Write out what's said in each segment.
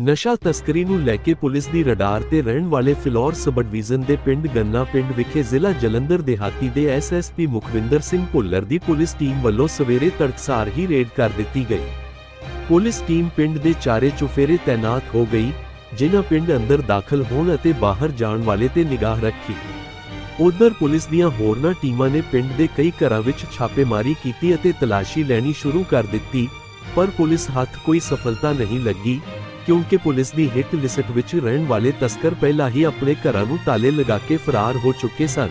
ਨਸ਼ਾ ਤਸਕਰੀ ਨੂੰ ਲੈ ਕੇ ਪੁਲਿਸ ਦੀ ਰਡਾਰ ਤੇ ਰਹਿਣ ਵਾਲੇ ਫਿਲੌਰ ਸਬ ਡਿਵੀਜ਼ਨ ਦੇ ਪਿੰਡ ਗੰਨਾ ਪਿੰਡ ਵਿਖੇ ਜ਼ਿਲ੍ਹਾ ਜਲੰਧਰ ਦਿਹਾਤੀ ਦੇ ਐਸਐਸਪੀ ਮੁਖਵਿੰਦਰ ਸਿੰਘ ਭੁੱਲਰ ਦੀ ਪੁਲਿਸ ਟੀਮ ਵੱਲੋਂ ਸਵੇਰੇ ਤੜਕਸਾਰ ਹੀ ਰੇਡ ਕਰ ਦਿੱਤੀ ਗਈ। ਪੁਲਿਸ ਟੀਮ ਪਿੰਡ ਦੇ ਚਾਰੇ ਚੁਫੇਰੇ ਤਾਇਨਾਤ ਹੋ ਗਈ, ਜਿਨ੍ਹਾਂ ਪਿੰਡ ਅੰਦਰ ਦਾਖਲ ਹੋਣ ਅਤੇ ਬਾਹਰ ਜਾਣ ਵਾਲੇ ਤੇ ਨਿਗਾਹ ਰੱਖੀ। ਉਧਰ ਪੁਲਿਸ ਦੀਆਂ ਹੋਰਨਾਂ ਟੀਮਾਂ ਨੇ ਪਿੰਡ ਦੇ ਕਈ ਘਰਾਂ ਵਿੱਚ ਛਾਪੇਮਾਰੀ ਕੀਤੀ ਅਤੇ ਤਲਾਸ਼ੀ ਲੈਣੀ ਸ਼ੁਰੂ ਕਰ ਦਿੱਤੀ, ਪਰ ਪੁਲਿਸ ਹੱਥ ਕੋਈ ਸਫਲਤਾ ਨਹੀਂ ਲੱਗੀ। ਕਿਉਂਕਿ ਪੁਲਿਸ ਦੀ ਹਿੱਟ ਲਿਸਟ ਵਿੱਚ ਰਹਿਣ ਵਾਲੇ ਤਸਕਰ ਪਹਿਲਾਂ ਹੀ ਆਪਣੇ ਘਰਾਂ ਨੂੰ ਤਾਲੇ ਲਗਾ ਕੇ ਫਰਾਰ ਹੋ ਚੁੱਕੇ ਸਨ।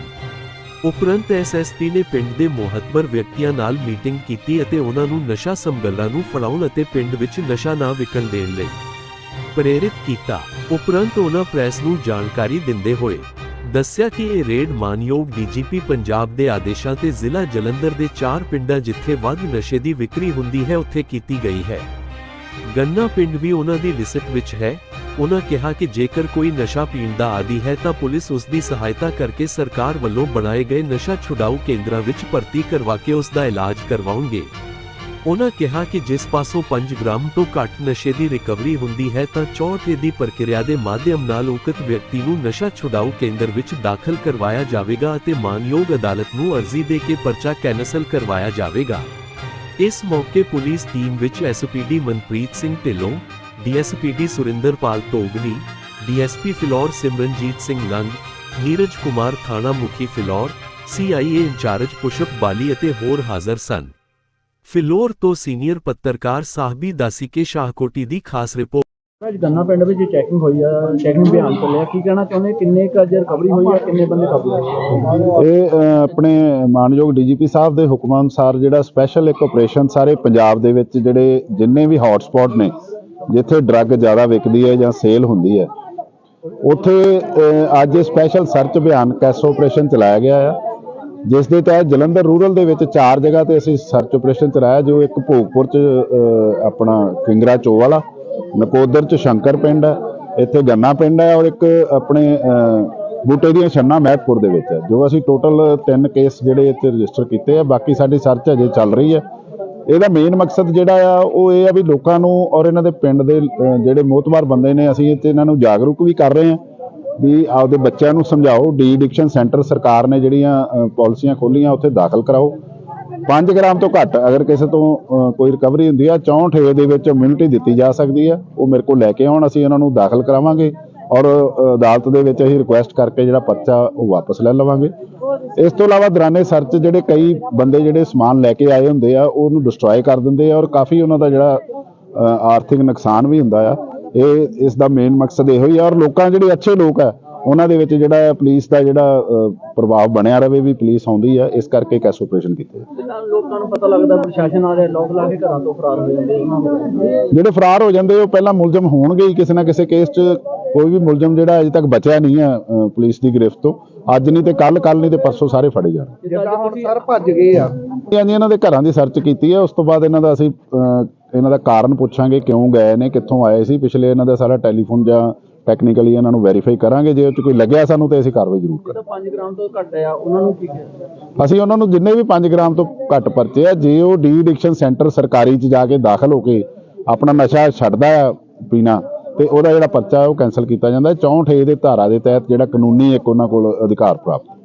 ਉਪਰੰਤ ਐਸਐਸਪੀ ਨੇ ਪਿੰਡ ਦੇ ਮੋਹਤਬਰ ਵਿਅਕਤੀਆਂ ਨਾਲ ਮੀਟਿੰਗ ਕੀਤੀ ਅਤੇ ਉਹਨਾਂ ਨੂੰ ਨਸ਼ਾ ਸਮਗਲਰਾਂ ਨੂੰ ਫੜਾਉਣ ਅਤੇ ਪਿੰਡ ਵਿੱਚ ਨਸ਼ਾ ਨਾ ਵਿਕਣ ਦੇਣ ਲਈ ਪ੍ਰੇਰਿਤ ਕੀਤਾ। ਉਪਰੰਤ ਉਹਨਾਂ ਪ੍ਰੈਸ ਨੂੰ ਜਾਣਕਾਰੀ ਦਿੰਦੇ ਹੋਏ ਦੱਸਿਆ ਕਿ ਇਹ ਰੇਡ ਮਾਨਯੋਗ ਡੀਜੀਪੀ ਪੰਜਾਬ ਦੇ ਆਦੇਸ਼ਾਂ ਤੇ ਜ਼ਿਲ੍ਹਾ ਜਲੰਧਰ ਦੇ ਚਾਰ ਪਿੰਡਾਂ ਜਿੱਥੇ ਵੱਧ ਨਸ਼ੇ ਦੀ ਵਿਕਰੀ ਹੁੰਦੀ ਹੈ, ਉੱਥੇ ਕੀਤੀ ਗਈ ਹੈ। ਗੰਨਾ ਪਿੰਡ ਵੀ ਉਹਨਾਂ ਦੀ ਲਿਸਟ ਵਿੱਚ ਹੈ। ਉਹਨਾਂ ਕਿਹਾ ਕਿ ਜੇਕਰ ਕੋਈ ਨਸ਼ਾ ਪੀਣ ਦਾ ਆਦੀ ਹੈ ਤਾਂ ਪੁਲਿਸ ਉਸ ਦੀ ਸਹਾਇਤਾ ਕਰਕੇ ਸਰਕਾਰ ਵੱਲੋਂ ਬਣਾਏ ਗਏ ਨਸ਼ਾ ਛੁਡਾਊ ਕੇਂਦਰਾਂ ਵਿੱਚ ਭਰਤੀ ਕਰਵਾ ਕੇ ਉਸ ਦਾ ਇਲਾਜ ਕਰਵਾਉਣਗੇ। ਉਹਨਾਂ ਕਿਹਾ ਕਿ ਜਿਸ ਪਾਸੋਂ 5 ਗ੍ਰਾਮ ਤੋਂ ਘੱਟ ਨਸ਼ੇ ਦੀ ਰਿਕਵਰੀ ਹੁੰਦੀ ਹੈ ਤਾਂ 64 ਦੀ ਪ੍ਰਕਿਰਿਆ ਦੇ ਮਾਧਿਅਮ ਨਾਲ ਉਕਤ ਵਿਅਕਤੀ ਨੂੰ ਨਸ਼ਾ ਛੁਡਾਊ ਕੇਂਦਰ ਵਿੱਚ ਦਾਖਲ ਕਰਵਾਇਆ ਜਾਵੇਗਾ ਅਤੇ ਮਾਨਯੋਗ ਅਦਾਲਤ ਨੂੰ ਅਰਜ਼ੀ ਦੇ ਕੇ ਪਰਚਾ ਕੈਨਸਲ ਕਰਵਾਇਆ ਜਾਵੇਗਾ। ਇਸ ਮੌਕੇ ਪੁਲਿਸ ਟੀਮ ਵਿੱਚ SPD Manpreet Singh Dhillon, DSPD Surinderpal Togni DSP Phillaur Simranjeet Singh Lang, Neeraj Kumar ਥਾਣਾ ਮੁਖੀ ਫਿਲੌਰ, ਸੀਆਈਏ ਇੰਚਾਰਜ ਪੁਸ਼ਪ ਬਾਲੀ ਅਤੇ ਹੋਰ ਹਾਜ਼ਰ ਸਨ। ਫਿਲੌਰ ਤੋਂ ਸੀਨੀਅਰ ਪੱਤਰਕਾਰ ਸਾਹਿਬੀ ਦਾਸੀਕੇ ਸ਼ਾਹਕੋਟੀ ਦੀ ਖਾਸ ਰਿਪੋਰਟ ਅੱਜ ਗੰਨਾ ਪਿੰਡ ਵਿੱਚ ਚੈਕਿੰਗ ਹੋਈ ਆ ਚੈਕਿੰਗ ਅਭਿਆਨ ਚੱਲਿਆ। ਕੀ ਕਹਿਣਾ ਚਾਹੁੰਦੇ? ਕਿੰਨੇ ਕੁ ਅੱਜ ਰਿਕਵਰੀ ਹੋਈ ਆ ਕਿੰਨੇ ਬੰਦੇ ਕਾਬੂ ਹੋਏ ਇਹ ਅ, ਆਪਣੇ ਮਾਨਯੋਗ ਡੀਜੀਪੀ ਸਾਹਿਬ ਦੇ ਹੁਕਮਾਂ ਅਨੁਸਾਰ ਜਿਹੜਾ ਸਪੈਸ਼ਲ ਇੱਕ ਆਪਰੇਸ਼ਨ ਸਾਰੇ ਪੰਜਾਬ ਦੇ ਵਿੱਚ ਜਿਹੜੇ ਜਿੰਨੇ ਵੀ ਹੌਟ ਨੇ ਜਿੱਥੇ ਡਰੱਗ ਜ਼ਿਆਦਾ ਵਿਕਦੀ ਹੈ ਜਾਂ ਸੇਲ ਹੁੰਦੀ ਹੈ ਉੱਥੇ ਅ, ਅੱਜ ਸਪੈਸ਼ਲ ਸਰਚ ਅਭਿਆਨ ਕੈਸ ਆਪਰੇਸ਼ਨ ਚਲਾਇਆ ਗਿਆ ਆ। ਜਿਸ ਦੇ ਤਹਿਤ ਜਲੰਧਰ ਰੂਰਲ ਦੇ ਵਿੱਚ ਚਾਰ ਜਗ੍ਹਾ ਤੇ ਅਸੀਂ ਸਰਚ ਆਪਰੇਸ਼ਨ ਚਲਾਇਆ ਜੋ ਇੱਕ ਭੋਗਪੁਰ ਚ ਅ, ਆਪਣਾ ਕਿੰਗਰਾ ਚੋ ਵਾਲਾ ਨਕੋਦਰ ਚ ਸ਼ੰਕਰ ਪਿੰਡ ਹੈ ਇੱਥੇ ਗੰਨਾ ਪਿੰਡ ਹੈ ਔਰ ਇੱਕ ਆਪਣੇ ਬੂਟੇ ਦੀਆਂ ਛੰਨਾ ਮਹਿਤਪੁਰ ਦੇ ਵਿੱਚ ਹੈ ਜੋ ਅਸੀਂ ਟੋਟਲ ਤਿੰਨ ਕੇਸ ਜਿਹੜੇ ਇੱਥੇ ਰਜਿਸਟਰ ਕੀਤੇ ਆ ਬਾਕੀ ਸਾਡੀ ਸਰਚ ਅਜੇ ਚੱਲ ਰਹੀ ਹੈ। ਇਹਦਾ ਮੇਨ ਮਕਸਦ ਜਿਹੜਾ ਆ ਉਹ ਇਹ ਆ ਵੀ ਲੋਕਾਂ ਨੂੰ ਔਰ ਇਹਨਾਂ ਦੇ ਪਿੰਡ ਦੇ ਜਿਹੜੇ ਮੋਤਬਾਰ ਬੰਦੇ ਨੇ ਅਸੀਂ ਇੱਥੇ ਇਹਨਾਂ ਨੂੰ ਜਾਗਰੂਕ ਵੀ ਕਰ ਰਹੇ ਹਾਂ ਵੀ ਆਪਦੇ ਬੱਚਿਆਂ ਨੂੰ ਸਮਝਾਓ ਡੀ ਐਡਿਕਸ਼ਨ ਸੈਂਟਰ ਸਰਕਾਰ ਨੇ ਜਿਹੜੀਆਂ ਅ, ਪਾਲਿਸੀਆਂ ਖੋਲੀਆਂ ਉੱਥੇ ਦਾਖਲ ਕਰਾਓ। 5 ਗ੍ਰਾਮ ਤੋਂ ਘੱਟ ਅਗਰ ਕਿਸੇ ਤੋਂ ਕੋਈ ਰਿਕਵਰੀ ਹੁੰਦੀ ਆ 64 ਏ ਦੇ ਵਿੱਚ ਇਮਿਊਨਿਟੀ ਦਿੱਤੀ ਜਾ ਸਕਦੀ ਆ, ਉਹ ਮੇਰੇ ਕੋਲ ਲੈ ਕੇ ਆਉਣ, ਅਸੀਂ ਉਹਨਾਂ ਨੂੰ ਦਾਖਲ ਕਰਾਵਾਂਗੇ ਔਰ ਅਦਾਲਤ ਦੇ ਵਿੱਚ ਅਸੀਂ ਰਿਕੁਐਸਟ ਕਰਕੇ ਜਿਹੜਾ ਪਰਚਾ ਉਹ ਵਾਪਸ ਲੈ ਲਵਾਂਗੇ। ਇਸ ਤੋਂ ਇਲਾਵਾ ਦੌਰਾਨੇ ਸਰਚ ਜਿਹੜੇ ਕਈ ਬੰਦੇ ਜਿਹੜੇ ਸਮਾਨ ਲੈ ਕੇ ਆਏ ਹੁੰਦੇ ਆ, ਉਹਨੂੰ ਡਿਸਟਰੋਏ ਕਰ ਦਿੰਦੇ ਆ ਔਰ ਕਾਫੀ ਉਹਨਾਂ ਦਾ ਜਿਹੜਾ ਆਰਥਿਕ ਨੁਕਸਾਨ ਵੀ ਹੁੰਦਾ ਆ। ਇਹ, ਇਸ ਦਾ ਮੇਨ ਮਕਸਦ ਇਹੋ ਹੀ ਆ ਔਰ ਲੋਕਾਂ ਜਿਹੜੇ ਅੱਛੇ ਲੋਕ ਆ ਉਹਨਾਂ ਦੇ ਵਿੱਚ ਜਿਹੜਾ ਹੈ ਪੁਲਿਸ ਦਾ ਜਿਹੜਾ ਪ੍ਰਭਾਵ ਬਣਿਆ ਰਵੇ ਵੀ ਪੁਲਿਸ ਆਉਂਦੀ ਆ ਇਸ ਕਰਕੇ ਕੈਸ ਆਪਰੇਸ਼ਨ ਕੀਤੇ ਤੇ ਨਾਲ ਲੋਕਾਂ ਨੂੰ ਪਤਾ ਲੱਗਦਾ ਪ੍ਰਸ਼ਾਸਨ ਆ ਰਿਹਾ ਲੋਕ ਲਾ ਕੇ ਘਰਾਂ ਤੋਂ ਫਰਾਰ ਹੋ ਜਾਂਦੇ ਉਹਨਾਂ ਨੂੰ। ਜਿਹੜੇ ਫਰਾਰ ਹੋ ਜਾਂਦੇ ਉਹ ਪਹਿਲਾਂ ਮੁਲਜ਼ਮ ਹੋਣਗੇ ਹੀ ਕਿਸੇ ਨਾ ਕਿਸੇ ਕੇਸ 'ਚ। ਕੋਈ ਵੀ ਮੁਲਜ਼ਮ ਜਿਹੜਾ ਅਜੇ ਤੱਕ ਬਚਿਆ ਨਹੀਂ ਹੈ ਪੁਲਿਸ ਦੀ ਗ੍ਰਿਫਤ ਤੋਂ। ਅੱਜ ਨਹੀਂ ਤੇ ਕੱਲ ਕੱਲ ਨਹੀਂ ਤੇ ਪਰਸੋਂ ਸਾਰੇ ਫੜੇ ਜਾਣ। ਜਿੱਦਾਂ ਹੁਣ ਸਰ ਭੱਜ ਗਏ ਆ। ਹਾਂਜੀ ਇਹਨਾਂ ਦੇ ਘਰਾਂ ਦੀ ਸਰਚ ਕੀਤੀ ਹੈ ਉਸ ਤੋਂ ਬਾਅਦ ਇਹਨਾਂ ਦਾ ਅਸੀਂ ਇਹਨਾਂ ਦਾ ਕਾਰਨ ਪੁੱਛਾਂਗੇ ਕਿਉਂ ਗਏ ਨੇ ਕਿੱਥੋਂ ਆਏ ਸੀ। ਪਿਛਲੇ ਇਹਨਾਂ ਦਾ ਸਾਰਾ ਟੈਲੀਫੋਨ ਜਾਂ ਟੈਕਨੀਕਲੀ ਇਹਨਾਂ ਨੂੰ ਵੈਰੀਫਾਈ ਕਰਾਂਗੇ ਜੇ ਉਹ 'ਚ ਕੋਈ ਲੱਗਿਆ ਸਾਨੂੰ ਤੇ ਅਸੀਂ ਕਾਰਵਾਈ ਜ਼ਰੂਰ ਕਰਾਂਗੇ। ਤਾਂ 5 ਗ੍ਰਾਮ ਤੋਂ ਘੱਟ ਆ ਉਹਨਾਂ ਨੂੰ ਕੀ ਅਸੀਂ ਉਹਨਾਂ ਨੂੰ ਜਿੰਨੇ ਵੀ 5 ਗ੍ਰਾਮ ਤੋਂ ਘੱਟ ਪਰਚੇ ਆ ਜੇ ਉਹ ਡੀ ਐਡਿਕਸ਼ਨ ਸੈਂਟਰ ਸਰਕਾਰੀ 'ਚ ਜਾ ਕੇ ਦਾਖਲ ਹੋ ਕੇ ਆਪਣਾ ਨਸ਼ਾ ਛੱਡਦਾ ਆ ਪੀਣਾ ਤੇ ਉਹਦਾ ਜਿਹੜਾ ਪਰਚਾ ਉਹ ਕੈਨਸਲ ਕੀਤਾ ਜਾਂਦਾ ਹੈ 64 ਏ ਦੇ ਧਾਰਾ ਦੇ ਤਹਿਤ ਜਿਹੜਾ ਕਾਨੂੰਨੀ ਇੱਕ ਉਹਨਾਂ ਕੋਲ ਅਧਿਕਾਰ ਪ੍ਰਾਪਤ।